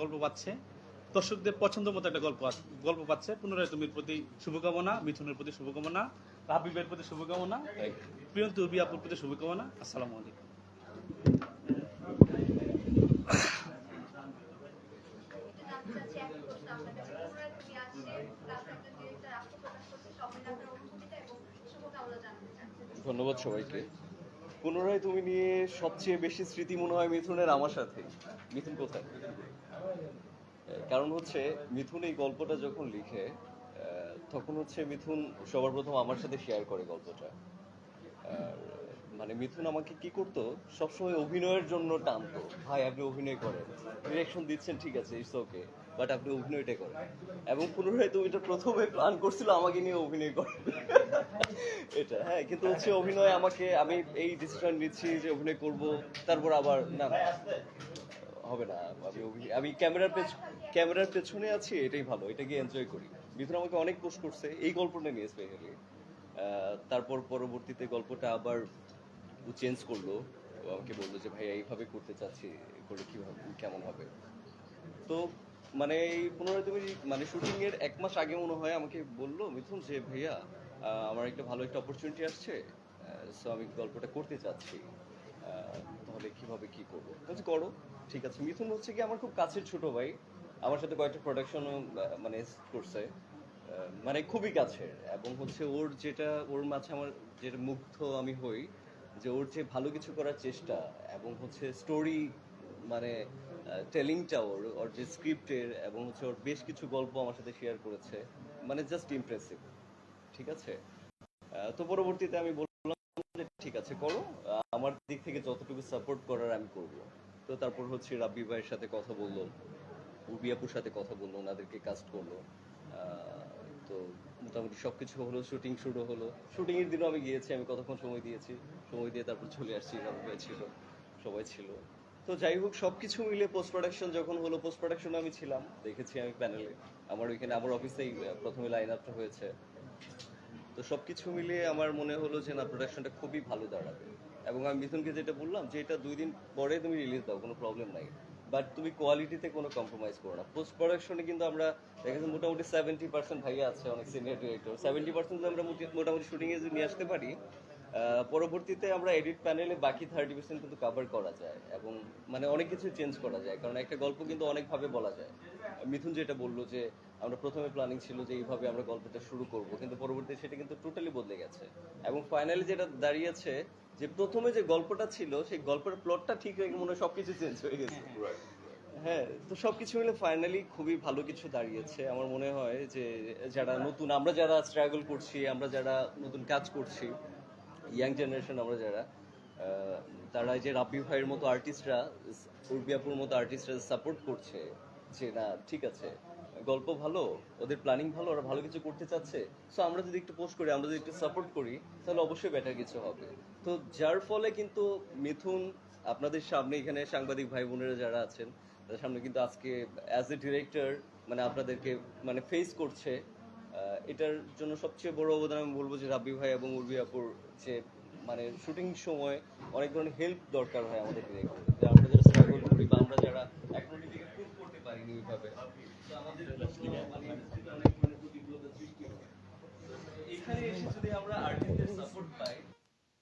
গল্প পাচ্ছে। দর্শকদের পছন্দ মতো একটা গল্প গল্প পাচ্ছে। পুনরায় তুমির প্রতি শুভকামনা মিথুনের প্রতি শুভকামনা হাবিবের প্রতি শুভকামনা, প্রিয়ন্ত উর্বি আপুর প্রতি শুভকামনা। আসসালামু আলাইকুম। ধন্যবাদ সবাইকে। পুনরায় তুমি নিয়ে সবচেয়ে বেশি স্মৃতি মনে হয় মিথুনের আমার সাথে মিথুন কোথায়? কারণ হচ্ছে মিথুন এই গল্পটা যখন লিখে তখন হচ্ছে মিথুন সবার প্রথম আমার সাথে শেয়ার করে গল্পটা। মানে মিথুন আমাকে কি করতো? সবসময় অভিনয়ের জন্য টানতো। ভাই, আপনি অভিনয় করেন। ডিরেকশন দিচ্ছেন, ঠিক আছে ইটস ওকে বাট আপনি অভিনয়টা করেন। এবং পুনরায় তুমি এটা প্রথমে প্ল্যান করছিল আমাকে নিয়ে অভিনয় করে। এটা হ্যাঁ কিন্তু হচ্ছে অভিনয় আমাকে, আমি এই ডিসিশন নিচ্ছি যে অভিনয় করব, তারপর আবার না না। হবে না। আমি আমি ক্যামেরার পেছ ক্যামেরার পেছনে আছি, এটাই ভালো, এটাকে এনজয় করি। মিথুন আমাকে অনেক পোস্ট করছে, এই গল্পটা নিয়ে স্পেশালি তারপর পরবর্তীতে গল্পটা আবার ও চেঞ্জ করল। আমাকে বলল যে ভাই এইভাবে করতে চাচ্ছি করে কীভাবে, কেমন হবে? তো মানে এই পুনরায় তুমি মানে শুটিং এর এক মাস আগে মনে হয় আমাকে বলল, মিথুন, যে ভাইয়া আমার একটা ভালো একটা অপরচুনিটি আসছে সো আমি গল্পটা করতে চাচ্ছি তাহলে কীভাবে কি করব? করো। ঠিক আছে। মিথুন হচ্ছে কি আমার খুব কাছের ছোট ভাই। আমার সাথে কয়েকটা প্রোডাকশনও মানে করছে। মানে খুবই কাছের। এবং হচ্ছে ওর যেটা, ওর মাঝে আমার যেটা মুগ্ধ আমি হই, যে ওর যে ভালো কিছু করার চেষ্টা এবং হচ্ছে স্টোরি মানে টেলিংটা ওর ওর যে স্ক্রিপ্টের এবং হচ্ছে ওর বেশ কিছু গল্প আমার সাথে শেয়ার করেছে মানে জাস্ট ইমপ্রেসিভ ঠিক আছে? তো পরবর্তীতে আমি বললাম যে, ঠিক আছে, করো। আমার দিক থেকে যতটুকু সাপোর্ট করার আমি করব। তো তারপর হচ্ছে রাব্বি ভাইয়ের সাথে কথা বলল উবিয়াপুর সাথে কথা বলল, ওনাদেরকে কাস্ট করল। তো মোটামুটি সব কিছু হলো শুটিং শুরু হলো। শুটিং এর দিনও আমি গিয়েছি, আমি কতক্ষণ সময় দিয়েছি? সময় দিয়ে তারপর চলে আসছি, রাব্বি ভাই ছিল, সবাই ছিল। তো যাই হোক সব কিছু মিলে পোস্ট প্রোডাকশন যখন হলো পোস্ট প্রোডাকশনে আমি ছিলাম, দেখেছি আমি প্যানেলে আমার ওইখানে, আমার অফিসেই প্রথমে লাইন আপটা হয়েছে। তো সব কিছু মিলিয়ে আমার মনে হলো যে না প্রোডাকশনটা খুবই ভালো দাঁড়াবে। এবং আমি মিথুনকে যেটা বললাম যে এটা দুই দিন পরে তুমি রিলিজ দাও, কোনো প্রবলেম নাই। বাট তুমি কোয়ালিটিতে কোনো কম্প্রোমাইজ করো না। পোস্ট প্রোডাকশনে কিন্তু আমরা দেখেছি মোটামুটি সেভেন্টি পার্সেন্ট ভাইয়া আছে অনেক সিনিয়র ডিরেক্টর সেভেন্টি পার্সেন্ট আমরা মোটি- মোটামুটি শুটিংয়ে যদি নিয়ে আসতে পারি পরবর্তীতে আমরা এডিট প্যানেলে বাকি থার্টি পার্সেন্ট কিন্তু কভার করা যায় এবং মানে অনেক কিছু চেঞ্জ করা যায়। কারণ একটা গল্প কিন্তু অনেকভাবে বলা যায়। মিথুন যেটা বলল যে আমরা প্রথমে প্ল্যানিং ছিল যে এইভাবে আমরা গল্পটা শুরু করব কিন্তু পরবর্তীতে সেটা কিন্তু টোটালি বদলে গেছে। এবং ফাইনালি যেটা দাঁড়িয়েছে যে প্রথমে যে গল্পটা ছিল সেই গল্পের প্লটটা ঠিক হয়ে মনে হয় সবকিছু চেঞ্জ হয়ে গেছে। হ্যাঁ তো সবকিছু মিলে ফাইনালি খুবই ভালো কিছু দাঁড়িয়েছে। আমার মনে হয় যে যারা নতুন আমরা যারা স্ট্রাগল করছি আমরা যারা নতুন কাজ করছি ইয়াং জেনারেশন আমরা যারা তারা যে রাব্বি ভাইয়ের মতো আর্টিস্টরা উর্বিয়াপুর মতো আর্টিস্টরা সাপোর্ট করছে যে না ঠিক আছে। গল্প ভালো, ওদের প্ল্যানিং ভালো, ওরা ভালো কিছু করতে চাচ্ছে। সো আমরা যদি একটু পোস্ট করি, আমরা যদি একটু সাপোর্ট করি, তাহলে অবশ্যই বেটার কিছু হবে। তো যার ফলে কিন্তু মিথুন আপনাদের সামনে এখানে সাংবাদিক ভাই বোনেরা যারা আছেন, তাদের সামনে কিন্তু আজকে অ্যাজ এ ডিরেক্টর মানে আপনাদেরকে মানে ফেস করছে। এটার জন্য সবচেয়ে বড় অবদান আমি বলব যে রাব্বি ভাই এবং উর্বি আপুর যে মানে শুটিং সময়, অনেক ধরনের হেল্প দরকার হয় আমাদের ডিরেক্টর আমরা যারা স্ট্রাগল করি বা আমরা যারা হয় তো এখানে এসে যদি আমরা আর্টিস্টদের সাপোর্ট পাই